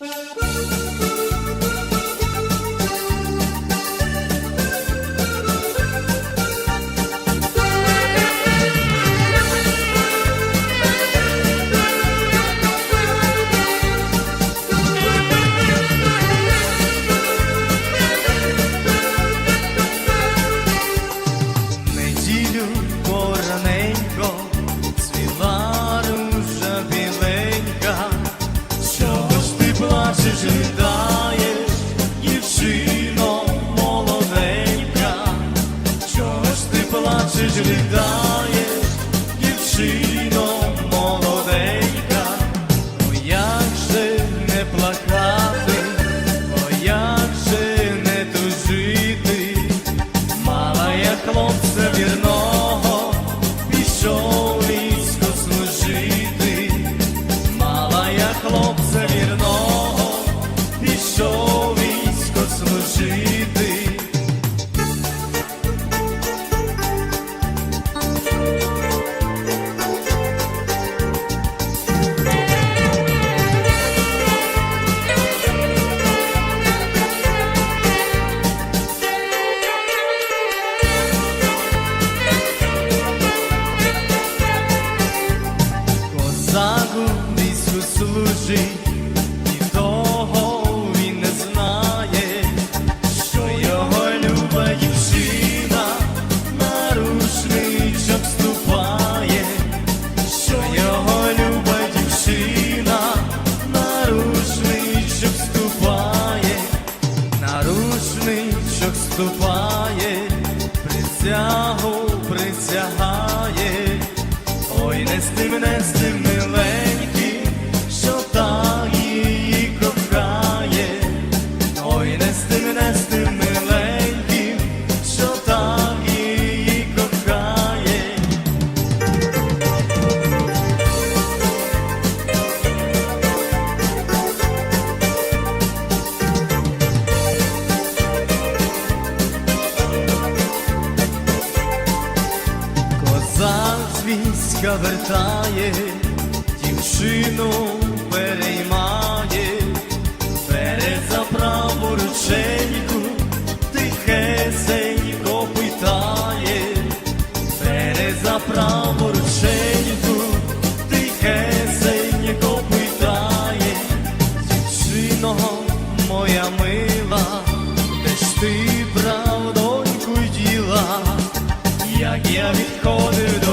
Música плакати, як же не тужити. Мала я хлопця вірного, пішов військо служити, мала я хлопця вірного, служить, і не знає, що його люба дівчина на рушничок ступає, що його люба дівчина на рушничок ступає, на рушничок ступає, присягу присягає. Ой, не з тим, не з Жінка вертає, дівчину переймає, перезаправу рученьку, тихесенько питає, перезаправу рученьку, тихесенько питає, дівчино моя мила, де ж ти правдоньку діла, як я відходив.